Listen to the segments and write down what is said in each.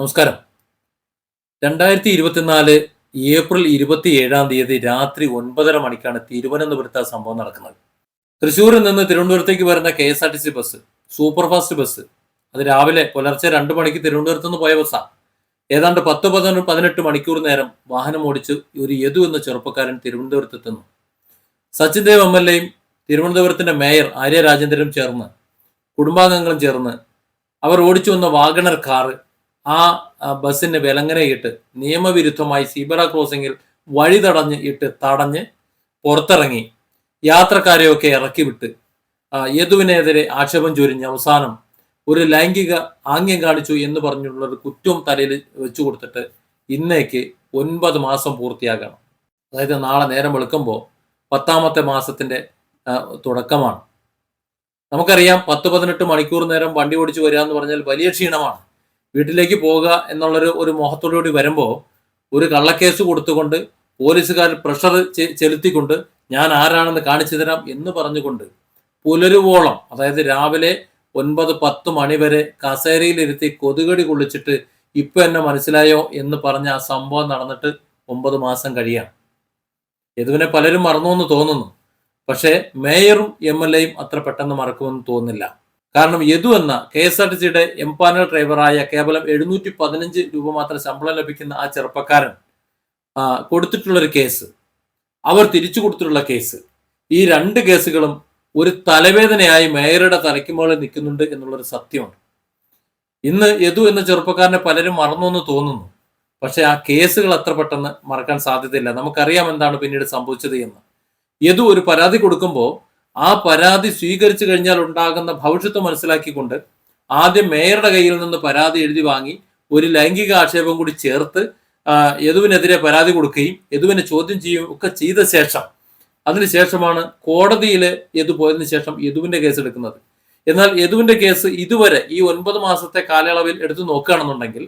നമസ്കാരം. രണ്ടായിരത്തി ഇരുപത്തിനാല് ഏപ്രിൽ ഇരുപത്തി ഏഴാം തീയതി രാത്രി ഒൻപതര മണിക്കാണ് തിരുവനന്തപുരത്ത് ആ സംഭവം നടക്കുന്നത്. തൃശ്ശൂരിൽ നിന്ന് തിരുവനന്തപുരത്തേക്ക് വരുന്ന K S R T C bus superfast bus അത് രാവിലെ പുലർച്ചെ രണ്ട് മണിക്ക് തിരുവനന്തപുരത്ത് നിന്ന് പോയ ബസ്സാണ് ഏതാണ്ട് പത്ത് പതിനൊന്ന് പതിനെട്ട് മണിക്കൂർ നേരം വാഹനം ഓടിച്ച് ഒരു യദു എന്ന ചെറുപ്പക്കാരൻ തിരുവനന്തപുരത്ത് എത്തുന്നു സച്ചിൻ ദേവ് എം എൽ എയും തിരുവനന്തപുരത്തിന്റെ മേയർ ആര്യ രാജേന്ദ്രനും ചേർന്ന് കുടുംബാംഗങ്ങളും ചേർന്ന് അവർ ഓടിച്ചു വന്ന വാഗണർ കാറ് ആ ബസ്സിന് വിലങ്ങനയിട്ട് നിയമവിരുദ്ധമായി സീബറ ക്രോസിംഗിൽ വഴി തടഞ്ഞ് ഇട്ട് തടഞ്ഞ് പുറത്തിറങ്ങി. യാത്രക്കാരെയൊക്കെ ഇറക്കി വിട്ട്. യദുവിനെതിരെ ആക്ഷേപം ചൊരിഞ്ഞ് അവസാനം ഒരു ലൈംഗിക ആംഗ്യം കാണിച്ചു എന്ന് പറഞ്ഞുള്ള ഒരു കുറ്റവും തലയിൽ വെച്ചു കൊടുത്തിട്ട് ഇന്നേക്ക് ഒൻപത് മാസം പൂർത്തിയാകണം. അതായത് നാളെ നേരം വെളുക്കുമ്പോൾ പത്താമത്തെ മാസത്തിന്റെ തുടക്കമാണ്. നമുക്കറിയാം പത്ത് പതിനെട്ട് മണിക്കൂർ നേരം വണ്ടി ഓടിച്ചു വരിക എന്ന് പറഞ്ഞാൽ വലിയ ക്ഷീണമാണ്. വീട്ടിലേക്ക് പോകുക എന്നുള്ളൊരു ഒരു മോഹത്തോടുകൂടി വരുമ്പോൾ ഒരു കള്ളക്കേസ് കൊടുത്തുകൊണ്ട് പോലീസുകാർ പ്രഷർ ചെലുത്തിക്കൊണ്ട് ഞാൻ ആരാണെന്ന് കാണിച്ചു തരാം എന്ന് പറഞ്ഞുകൊണ്ട് പുലരുവോളം അതായത് രാവിലെ ഒൻപത് പത്ത് മണി വരെ കസേരയിലിരുത്തി കൊതുകടി കൊള്ളിച്ചിട്ട് ഇപ്പൊ എന്നെ മനസ്സിലായോ എന്ന് പറഞ്ഞ ആ സംഭവം നടന്നിട്ട് ഒമ്പത് മാസം കഴിയാം യദുവിനെ പലരും മറന്നു എന്ന് തോന്നുന്നു. പക്ഷേ മേയറും എം എൽ എയും അത്ര പെട്ടെന്ന് മറക്കുമെന്ന് തോന്നുന്നില്ല. കാരണം യദു എന്ന കെ എസ് ആർ ടി സിയുടെ എംപാനൽ ഡ്രൈവറായ കേവലം എഴുന്നൂറ്റി പതിനഞ്ച് രൂപ മാത്രം ശമ്പളം ലഭിക്കുന്ന ആ ചെറുപ്പക്കാരൻ കൊടുത്തിട്ടുള്ളൊരു കേസ്. അവർ തിരിച്ചു കൊടുത്തിട്ടുള്ള കേസ്. ഈ രണ്ട് കേസുകളും ഒരു തലവേദനയായി മേയറുടെ തലയ്ക്ക് മുകളിൽ നിൽക്കുന്നുണ്ട് എന്നുള്ളൊരു സത്യമുണ്ട് ഇന്ന് യദു എന്ന ചെറുപ്പക്കാരനെ പലരും മറന്നു എന്ന് തോന്നുന്നു. പക്ഷെ ആ കേസുകൾ അത്ര പെട്ടെന്ന് മറക്കാൻ സാധ്യതയില്ല. നമുക്കറിയാം എന്താണ് പിന്നീട് സംഭവിച്ചത് എന്ന്. യദു ഒരു പരാതി കൊടുക്കുമ്പോൾ ആ പരാതി സ്വീകരിച്ചു കഴിഞ്ഞാൽ ഉണ്ടാകുന്ന ഭവിഷ്യത്ത് മനസ്സിലാക്കിക്കൊണ്ട് ആദ്യം മേയറുടെ കയ്യിൽ നിന്ന് പരാതി എഴുതി വാങ്ങി ഒരു ലൈംഗിക ആക്ഷേപം കൂടി ചേർത്ത് യദുവിനെതിരെ പരാതി കൊടുക്കുകയും യദുവിനെ ചോദ്യം ചെയ്യുകയും ഒക്കെ ചെയ്ത ശേഷം അതിനുശേഷമാണ് കോടതിയിൽ യദു പോയതിനു ശേഷം യദുവിന്റെ കേസ് എടുക്കുന്നത്. എന്നാൽ യദുവിന്റെ കേസ് ഇതുവരെ ഈ ഒൻപത് മാസത്തെ കാലയളവിൽ എടുത്തു നോക്കുകയാണെന്നുണ്ടെങ്കിൽ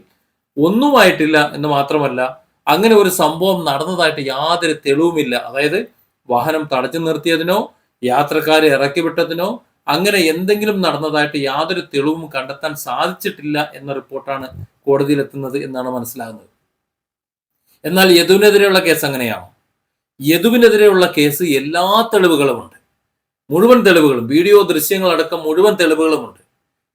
ഒന്നുമായിട്ടില്ല എന്ന് മാത്രമല്ല അങ്ങനെ ഒരു സംഭവം നടന്നതായിട്ട് യാതൊരു തെളിവുമില്ല. അതായത് വാഹനം തടഞ്ഞു നിർത്തിയതിനോ യാത്രക്കാരെ ഇറക്കിവിട്ടതിനോ അങ്ങനെ എന്തെങ്കിലും നടന്നതായിട്ട് യാതൊരു തെളിവും കണ്ടെത്താൻ സാധിച്ചിട്ടില്ല എന്ന റിപ്പോർട്ടാണ് കോടതിയിലെത്തുന്നത് എന്നാണ് മനസ്സിലാകുന്നത്. എന്നാൽ യദുവിനെതിരെയുള്ള കേസ് അങ്ങനെയാണോ? യദുവിനെതിരെയുള്ള കേസ് എല്ലാ തെളിവുകളുമുണ്ട്. മുഴുവൻ തെളിവുകളും വീഡിയോ ദൃശ്യങ്ങളടക്കം മുഴുവൻ തെളിവുകളുമുണ്ട്.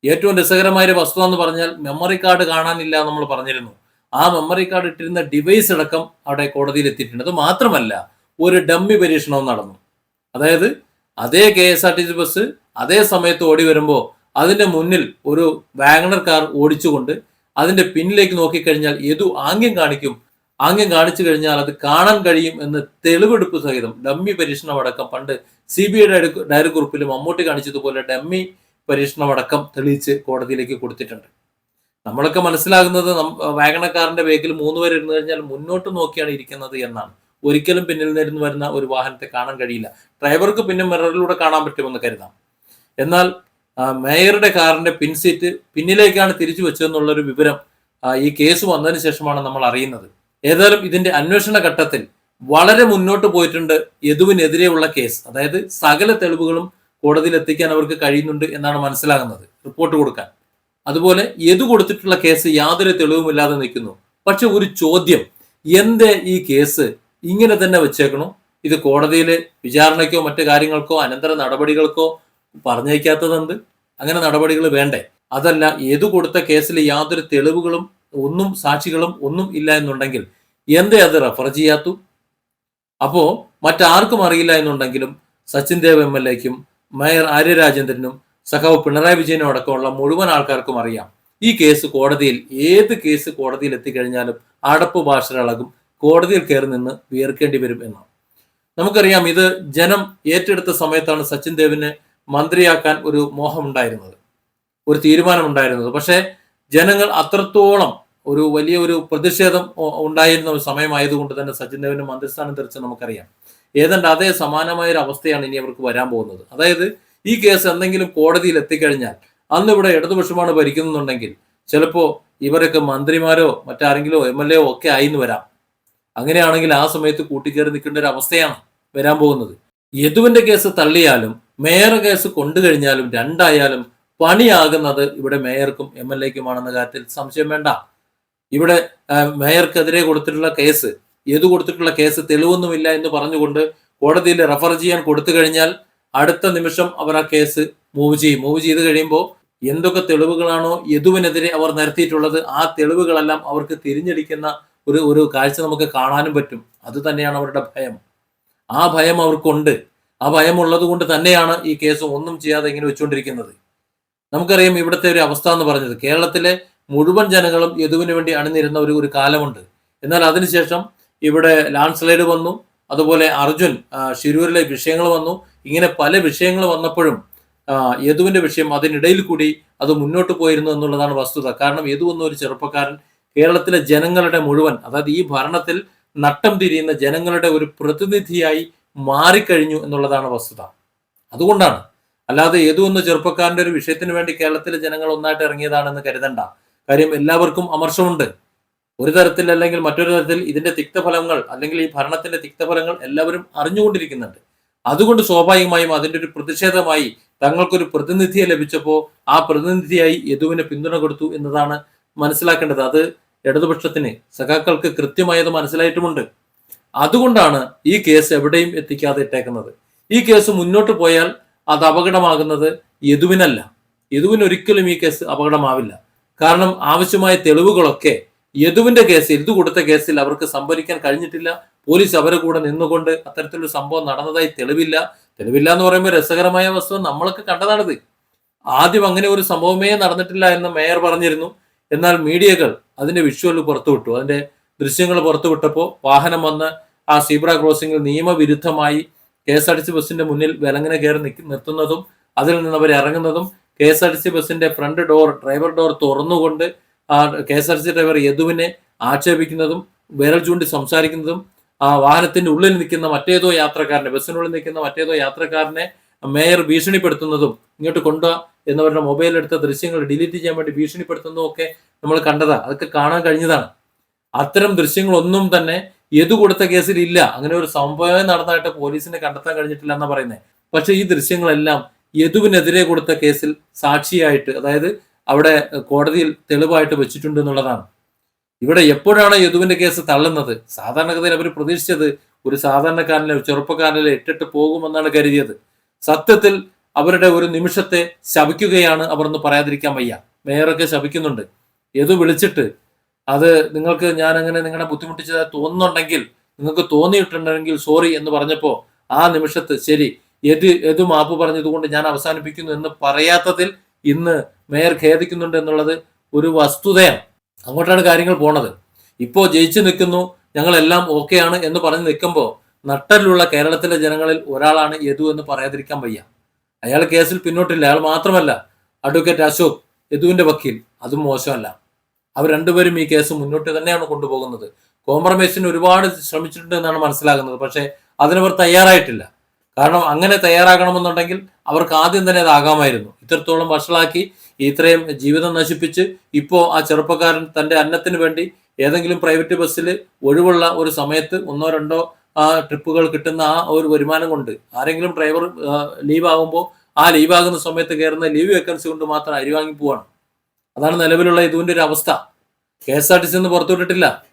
ഏറ്റവും രസകരമായ ഒരു വസ്തുത എന്ന് പറഞ്ഞാൽ മെമ്മറി കാർഡ് കാണാനില്ല നമ്മൾ പറഞ്ഞിരുന്നു. ആ മെമ്മറി കാർഡ് ഇട്ടിരുന്ന ഡിവൈസ് അടക്കം അവിടെ കോടതിയിൽ എത്തിയിട്ടുണ്ട് അത് മാത്രമല്ല ഒരു ഡമ്മി പരീക്ഷണവും നടന്നു. അതായത് അതേ K S R T C bus അതേ സമയത്ത് ഓടി വരുമ്പോൾ അതിന്റെ മുന്നിൽ ഒരു വാഗണർ കാർ ഓടിച്ചുകൊണ്ട് അതിന്റെ പിന്നിലേക്ക് നോക്കിക്കഴിഞ്ഞാൽ ഏതു ആംഗ്യം കാണിക്കും? ആംഗ്യം കാണിച്ചു കഴിഞ്ഞാൽ അത് കാണാൻ കഴിയും എന്ന് തെളിവെടുപ്പ് സഹിതം ഡമ്മി പരീക്ഷണമടക്കം പണ്ട് സി ബി ഐയുടെ ഡയറി കുറിപ്പിൽ മമ്മൂട്ടി കാണിച്ചതുപോലെ ഡമ്മി പരീക്ഷണമടക്കം തെളിയിച്ച് കോടതിയിലേക്ക് കൊടുത്തിട്ടുണ്ട്. നമ്മളൊക്കെ മനസ്സിലാകുന്നത് വാഗണക്കാരന്റെ ബേക്കിൽ മൂന്ന് പേര് ഇരുന്ന് കഴിഞ്ഞാൽ മുന്നോട്ട് നോക്കിയാണ് ഇരിക്കുന്നത് എന്നാണ്. ഒരിക്കലും പിന്നിൽ നിന്ന് വരുന്ന ഒരു വാഹനത്തെ കാണാൻ കഴിയില്ല. ഡ്രൈവർക്ക് പിന്നെ മിററിലൂടെ കാണാൻ പറ്റുമെന്ന് കരുതാം. എന്നാൽ മേയറുടെ കാറിന്റെ പിൻസീറ്റ് പിന്നിലേക്കാണ് തിരിച്ചു വെച്ചതെന്നുള്ളൊരു വിവരം ഈ കേസ് വന്നതിന് ശേഷമാണ് നമ്മൾ അറിയുന്നത്. ഏതായാലും ഇതിന്റെ അന്വേഷണ ഘട്ടത്തിൽ വളരെ മുന്നോട്ട് പോയിട്ടുണ്ട് യദുവിനെതിരെയുള്ള കേസ്. അതായത് സകല തെളിവുകളും കോടതിയിൽ എത്തിക്കാൻ അവർക്ക് കഴിയുന്നുണ്ട് എന്നാണ് മനസ്സിലാകുന്നത് റിപ്പോർട്ട് കൊടുക്കാൻ. അതുപോലെ യദു കൊടുത്തിട്ടുള്ള കേസ് യാതൊരു തെളിവുമില്ലാതെ നിൽക്കുന്നു. പക്ഷെ ഒരു ചോദ്യം എന്തേ ഈ കേസ് ഇങ്ങനെ തന്നെ വെച്ചേക്കണം. ഇത് കോടതിയിൽ വിചാരണയ്ക്കോ മറ്റു കാര്യങ്ങൾക്കോ അനന്തര നടപടികൾക്കോ പറഞ്ഞേക്കാത്തതെന്ത് അങ്ങനെ നടപടികൾ വേണ്ടേ? അതല്ല ഏതു കൊടുത്ത കേസിൽ യാതൊരു തെളിവുകളും ഒന്നും സാക്ഷികളും ഒന്നും ഇല്ല എന്നുണ്ടെങ്കിൽ എന്തേ അത് റെഫർ ചെയ്യാത്തു? അപ്പോ മറ്റാർക്കും അറിയില്ല എന്നുണ്ടെങ്കിലും സച്ചിൻ ദേവ് എം എൽ എക്കും മേയർ ആര്യരാജേന്ദ്രനും സഹാവ് പിണറായി വിജയനും അടക്കമുള്ള മുഴുവൻ ആൾക്കാർക്കും അറിയാം. ഈ കേസ് കോടതിയിൽ ഏത് കേസ് കോടതിയിൽ എത്തിക്കഴിഞ്ഞാലും അടപ്പ് ഭാഷകളാകും കോടതിയിൽ കയറി നിന്ന് വിയർക്കേണ്ടി വരും എന്നാണ്. നമുക്കറിയാം ഇത് ജനം ഏറ്റെടുത്ത സമയത്താണ് സച്ചിൻ ദേവിനെ മന്ത്രിയാക്കാൻ ഒരു മോഹമുണ്ടായിരുന്നത് ഒരു തീരുമാനമുണ്ടായിരുന്നത്. പക്ഷേ ജനങ്ങൾ അത്രത്തോളം ഒരു വലിയ ഒരു പ്രതിഷേധം ഉണ്ടായിരുന്ന ഒരു സമയമായതുകൊണ്ട് തന്നെ സച്ചിൻ ദേവിന് മന്ത്രിസ്ഥാനം തെറിച്ച് നമുക്കറിയാം. ഏതാണ്ട് അതേ സമാനമായ ഒരു അവസ്ഥയാണ് ഇനി അവർക്ക് വരാൻ പോകുന്നത്. അതായത് ഈ കേസ് എന്തെങ്കിലും കോടതിയിൽ എത്തിക്കഴിഞ്ഞാൽ അന്ന് ഇവിടെ ഇടതുപക്ഷമാണ് ഭരിക്കുന്നുണ്ടെങ്കിൽ ചിലപ്പോ ഇവരൊക്കെ മന്ത്രിമാരോ മറ്റാരെങ്കിലോ എം എൽ എ ഒക്കെ ആയിന്ന് വരാം. അങ്ങനെയാണെങ്കിൽ ആ സമയത്ത് കൂട്ടിക്കയറി നിൽക്കേണ്ട ഒരു അവസ്ഥയാണ് വരാൻ പോകുന്നത്. യദുവിന്റെ കേസ് തള്ളിയാലും മേയർ കേസ് കൊണ്ടു കഴിഞ്ഞാലും രണ്ടായാലും പണിയാകുന്നത് ഇവിടെ മേയർക്കും എം എൽ എക്കുമാണെന്ന കാര്യത്തിൽ സംശയം വേണ്ട. ഇവിടെ മേയർക്കെതിരെ കൊടുത്തിട്ടുള്ള കേസ് യദു കൊടുത്തിട്ടുള്ള കേസ് തെളിവൊന്നുമില്ല എന്ന് പറഞ്ഞുകൊണ്ട് കോടതിയിൽ റെഫർ ചെയ്യാൻ കൊടുത്തു കഴിഞ്ഞാൽ അടുത്ത നിമിഷം അവർ ആ കേസ് മൂവ് ചെയ്യും. മൂവ് ചെയ്ത് കഴിയുമ്പോൾ എന്തൊക്കെ തെളിവുകളാണോ യദുവിനെതിരെ അവർ നിരത്തിയിട്ടുള്ളത് ആ തെളിവുകളെല്ലാം അവർക്ക് തിരിഞ്ഞടിക്കുന്ന ഒരു ഒരു കാഴ്ച നമുക്ക് കാണാനും പറ്റും. അത് തന്നെയാണ് അവരുടെ ഭയം. ആ ഭയം അവർക്കുണ്ട്. ആ ഭയം ഉള്ളത് കൊണ്ട് തന്നെയാണ് ഈ കേസ് ഒന്നും ചെയ്യാതെ ഇങ്ങനെ വെച്ചുകൊണ്ടിരിക്കുന്നത്. നമുക്കറിയാം ഇവിടുത്തെ ഒരു അവസ്ഥ എന്ന് പറഞ്ഞത്. കേരളത്തിലെ മുഴുവൻ ജനങ്ങളും യദുവിന് വേണ്ടി അണിനിരുന്ന ഒരു ഒരു കാലമുണ്ട്. എന്നാൽ അതിനുശേഷം ഇവിടെ ലാൻഡ് സ്ലൈഡ് വന്നു. അതുപോലെ അർജുൻ ഷിരൂരിലെ വിഷയങ്ങൾ വന്നു. ഇങ്ങനെ പല വിഷയങ്ങൾ വന്നപ്പോഴും യദുവിന്റെ വിഷയം അതിനിടയിൽ കൂടി അത് മുന്നോട്ട് പോയിരുന്നു എന്നുള്ളതാണ് വസ്തുത. കാരണം യദു എന്നൊരു ചെറുപ്പക്കാരൻ കേരളത്തിലെ ജനങ്ങളുടെ മുഴുവൻ അതായത് ഈ ഭരണത്തിൽ നട്ടം തിരിയുന്ന ജനങ്ങളുടെ ഒരു പ്രതിനിധിയായി മാറിക്കഴിഞ്ഞു എന്നുള്ളതാണ് വസ്തുത. അതുകൊണ്ടാണ്. അല്ലാതെ ഏതോ ഒന്ന് ചെറുപ്പക്കാരന്റെ ഒരു വിഷയത്തിന് വേണ്ടി കേരളത്തിലെ ജനങ്ങൾ ഒന്നായിട്ട് ഇറങ്ങിയതാണെന്ന് കരുതണ്ട. കാര്യം എല്ലാവർക്കും അമർഷമുണ്ട്. ഒരു തരത്തിൽ അല്ലെങ്കിൽ മറ്റൊരു തരത്തിൽ ഇതിന്റെ തിക്തഫലങ്ങൾ അല്ലെങ്കിൽ ഈ ഭരണത്തിന്റെ തിക്തഫലങ്ങൾ എല്ലാവരും അറിഞ്ഞുകൊണ്ടിരിക്കുന്നുണ്ട്. അതുകൊണ്ട് സ്വാഭാവികമായും അതിന്റെ ഒരു പ്രതിഷേധമായി തങ്ങൾക്കൊരു പ്രതിനിധിയെ ലഭിച്ചപ്പോൾ ആ പ്രതിനിധിയായി യദുവിന് പിന്തുണ കൊടുത്തു എന്നതാണ് മനസ്സിലാക്കേണ്ടത്. അത് ഇടതുപക്ഷത്തിന് സഖാക്കൾക്ക് കൃത്യമായത് മനസ്സിലായിട്ടുമുണ്ട്. അതുകൊണ്ടാണ് ഈ കേസ് എവിടെയും എത്തിക്കാതെ ഇട്ടേക്കുന്നത്. ഈ കേസ് മുന്നോട്ട് പോയാൽ അത് അപകടമാകുന്നത് യദുവിനല്ല. യദുവിന് ഒരിക്കലും ഈ കേസ് അപകടമാവില്ല. കാരണം ആവശ്യമായ തെളിവുകളൊക്കെ യദുവിന്റെ കേസ് എഴുതു കൊടുത്ത കേസിൽ അവർക്ക് സംഭരിക്കാൻ കഴിഞ്ഞിട്ടില്ല. പോലീസ് അവരെ കൂടെ നിന്നുകൊണ്ട് അത്തരത്തിലൊരു സംഭവം നടന്നതായി തെളിവില്ല. തെളിവില്ല എന്ന് പറയുമ്പോൾ രസകരമായ വസ്തു നമ്മളൊക്കെ കണ്ടതാണിത്. ആദ്യം അങ്ങനെ ഒരു സംഭവമേ നടന്നിട്ടില്ല എന്ന് മേയർ പറഞ്ഞിരുന്നു. എന്നാൽ മീഡിയകൾ അതിന്റെ വിഷ്വൽ പുറത്തുവിട്ടു. അതിന്റെ ദൃശ്യങ്ങൾ പുറത്തുവിട്ടപ്പോൾ വാഹനം വന്ന് ആ സീബ്ര ക്രോസിംഗിൽ നിയമവിരുദ്ധമായി K S R T C ബസിന്റെ മുന്നിൽ വിലങ്ങനെ കയറി നിർത്തുന്നതും അതിൽ നിന്ന് അവർ ഇറങ്ങുന്നതും K S R T C ബസിന്റെ ഫ്രണ്ട് ഡോർ ഡ്രൈവർ ഡോർ തുറന്നുകൊണ്ട് ആ K S R T C driver യദുവിനെ ആക്ഷേപിക്കുന്നതും വിരൽ ചൂണ്ടി സംസാരിക്കുന്നതും ആ വാഹനത്തിന്റെ ഉള്ളിൽ നിൽക്കുന്ന മറ്റേതോ യാത്രക്കാരനെ ബസ്സിനുള്ളിൽ നിൽക്കുന്ന മറ്റേതോ യാത്രക്കാരനെ മേയർ ഭീഷണിപ്പെടുത്തുന്നതും ഇങ്ങോട്ട് കൊണ്ടുവാ എന്നവരുടെ മൊബൈൽ എടുത്ത ദൃശ്യങ്ങൾ ഡിലീറ്റ് ചെയ്യാൻ വേണ്ടി ഭീഷണിപ്പെടുത്തുന്നതും ഒക്കെ നമ്മൾ കണ്ടതാ അതൊക്കെ കാണാൻ കഴിഞ്ഞതാണ്. അത്തരം ദൃശ്യങ്ങളൊന്നും തന്നെ യദു കൊടുത്ത കേസിൽ ഇല്ല. അങ്ങനെ ഒരു സംഭവം നടന്നതായിട്ട് പോലീസിനെ കണ്ടെത്താൻ കഴിഞ്ഞിട്ടില്ല എന്നാ പറയുന്നത് പക്ഷെ ഈ ദൃശ്യങ്ങളെല്ലാം യദുവിനെതിരെ കൊടുത്ത കേസിൽ സാക്ഷിയായിട്ട് അതായത് അവിടെ കോടതിയിൽ തെളിവായിട്ട് വെച്ചിട്ടുണ്ട് എന്നുള്ളതാണ്. ഇവിടെ എപ്പോഴാണ് യദുവിന്റെ കേസ് തള്ളുന്നത്? സാധാരണഗതിയിൽ അവർ പ്രതീക്ഷിച്ചത് ഒരു സാധാരണക്കാരനെ ചെറുപ്പക്കാരനെ ഇട്ടിട്ട് പോകുമെന്നാണ് കരുതിയത്. സത്യത്തിൽ അവരുടെ ഒരു നിമിഷത്തെ ശപിക്കുകയാണ് അവർ എന്ന് പറയാതിരിക്കാൻ വയ്യ. മേയറൊക്കെ ശപിക്കുന്നുണ്ട്. യദു വിളിച്ചിട്ട് അത് നിങ്ങൾക്ക് ഞാൻ അങ്ങനെ നിങ്ങളെ ബുദ്ധിമുട്ടിച്ചതായി തോന്നുന്നുണ്ടെങ്കിൽ നിങ്ങൾക്ക് തോന്നിയിട്ടുണ്ടെങ്കിൽ സോറി എന്ന് പറഞ്ഞപ്പോൾ ആ നിമിഷത്ത് ശരി എത് എതു മാപ്പ് പറഞ്ഞതുകൊണ്ട് ഞാൻ അവസാനിപ്പിക്കുന്നു എന്ന് പറയാത്തതിൽ ഇന്ന് മേയർ ഖേദിക്കുന്നുണ്ട് എന്നുള്ളത് ഒരു വസ്തുതയാണ്. അങ്ങോട്ടാണ് കാര്യങ്ങൾ പോണത്. ഇപ്പോ ജയിച്ചു നിൽക്കുന്നു ഞങ്ങളെല്ലാം ഓക്കെയാണ് എന്ന് പറഞ്ഞ് നിൽക്കുമ്പോൾ നട്ടലിലുള്ള കേരളത്തിലെ ജനങ്ങളിൽ ഒരാളാണ് യദു എന്ന് പറയാതിരിക്കാൻ വയ്യ. അയാൾ കേസിൽ പിന്നോട്ടില്ല. അയാൾ മാത്രമല്ല അഡ്വക്കേറ്റ് അശോക് യദുവിന്റെ വക്കീൽ. അതും മോശമല്ല. അവർ രണ്ടുപേരും ഈ കേസ് മുന്നോട്ട് തന്നെയാണ് കൊണ്ടുപോകുന്നത്. കോംപ്രമൈസിന് ഒരുപാട് ശ്രമിച്ചിട്ടുണ്ട് എന്നാണ് മനസ്സിലാകുന്നത്. പക്ഷേ അതിനവർ തയ്യാറായിട്ടില്ല. കാരണം അങ്ങനെ തയ്യാറാകണമെന്നുണ്ടെങ്കിൽ അവർക്ക് ആദ്യം തന്നെ അതാകാമായിരുന്നു ഇത്രത്തോളം വഷളാക്കി ഇത്രയും ജീവിതം നശിപ്പിച്ച് ഇപ്പോൾ ആ ചെറുപ്പക്കാരൻ തന്റെ അന്നത്തിന് വേണ്ടി ഏതെങ്കിലും പ്രൈവറ്റ് ബസ്സിൽ ഒഴിവുള്ള ഒരു സമയത്ത് ഒന്നോ രണ്ടോ ആ ട്രിപ്പുകൾ കിട്ടുന്ന ആ ഒരു വരുമാനം കൊണ്ട് ആരെങ്കിലും ഡ്രൈവർ ലീവ് ആകുമ്പോൾ ആ ലീവ് ആകുന്ന സമയത്ത് കയറുന്ന ലീവ് വേക്കൻസി കൊണ്ട് മാത്രം അരി വാങ്ങി പോവാണ്. അതാണ് നിലവിലുള്ള ഇതിന്റെ ഒരു അവസ്ഥ. K S R T C പുറത്തുവിട്ടിട്ടില്ല.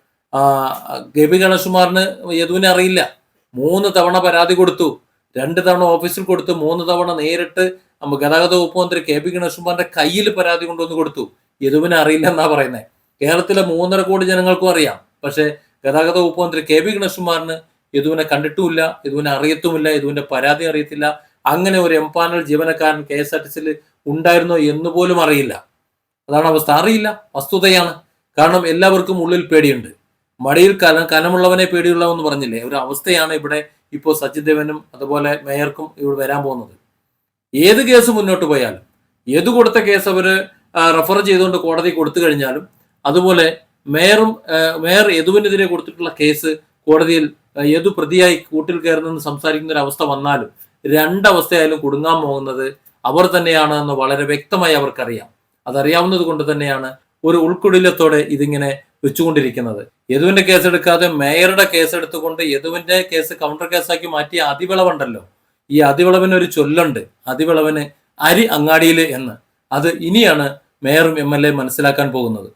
Gavi ഗബി ഗണേഷ്കുമാറിന് യദുവിനെ അറിയില്ല. മൂന്ന് തവണ പരാതി കൊടുത്തു. രണ്ട് തവണ ഓഫീസിൽ കൊടുത്തു. മൂന്ന് തവണ നേരിട്ട് ഗതാഗത വകുപ്പ് മന്ത്രി കെ പി ഗണേഷ്കുമാറിന്റെ കയ്യിൽ പരാതി കൊണ്ടുവന്ന് കൊടുത്തു. യദുവിനെ അറിയില്ല എന്നാ പറയുന്നത് കേരളത്തിലെ മൂന്നര കോടി ജനങ്ങൾക്കും അറിയാം. പക്ഷേ ഗതാഗത വകുപ്പ് മന്ത്രി കെ പി ഗണേഷ്കുമാറിന് യദുവിനെ കണ്ടിട്ടുമില്ല. യദുവിനെ അറിയത്തുമില്ല. യദുവിന്റെ പരാതി അറിയത്തില്ല. അങ്ങനെ ഒരു എംപാനൽ ജീവനക്കാരൻ കെ എസ് ആർ ടി സിയിൽ ഉണ്ടായിരുന്നോ എന്ന് പോലും അറിയില്ല. അതാണ് അവസ്ഥ. അറിയില്ല. വസ്തുതയാണ്. കാരണം എല്ലാവർക്കും ഉള്ളിൽ പേടിയുണ്ട്. മടിയിൽ കന കനമുള്ളവനെ പേടിയുള്ളവെന്ന് പറഞ്ഞില്ലേ? ഒരു അവസ്ഥയാണ് ഇവിടെ ഇപ്പോൾ സച്ചിദേവനും അതുപോലെ മേയർക്കും ഇവിടെ വരാൻ പോകുന്നത്. ഏത് കേസ് മുന്നോട്ട് പോയാലും ഏത് കൊടുത്ത കേസ് അവർ റെഫർ ചെയ്തുകൊണ്ട് കോടതി കൊടുത്തു കഴിഞ്ഞാലും അതുപോലെ മേയറും മേയർ യദുവിനെതിരെ കൊടുത്തിട്ടുള്ള കേസ് കോടതിയിൽ യദു പ്രതിയായി കൂട്ടിൽ കയറുന്നെന്ന് സംസാരിക്കുന്ന ഒരു അവസ്ഥ വന്നാലും രണ്ടവസ്ഥയായാലും കുടുങ്ങാൻ പോകുന്നത് അവർ തന്നെയാണ് എന്ന് വളരെ വ്യക്തമായി അവർക്കറിയാം. അതറിയാവുന്നത് കൊണ്ട് തന്നെയാണ് ഒരു ഉൾക്കുടിലത്തോടെ ഇതിങ്ങനെ വെച്ചുകൊണ്ടിരിക്കുന്നത്. യദുവിന്റെ കേസ് എടുക്കാതെ മേയറുടെ കേസ് എടുത്തുകൊണ്ട് യദുവിന്റെ കേസ് കൗണ്ടർ കേസാക്കി മാറ്റിയ അതിവിളവുണ്ടല്ലോ. ഈ അതിവിളവിന് ഒരു ചൊല്ലുണ്ട്. അതിവിളവിന് അരി അങ്ങാടിയിൽ എന്ന്. അത് ഇനിയാണ് മേയറും എം എൽ എ മനസ്സിലാക്കാൻ പോകുന്നത്.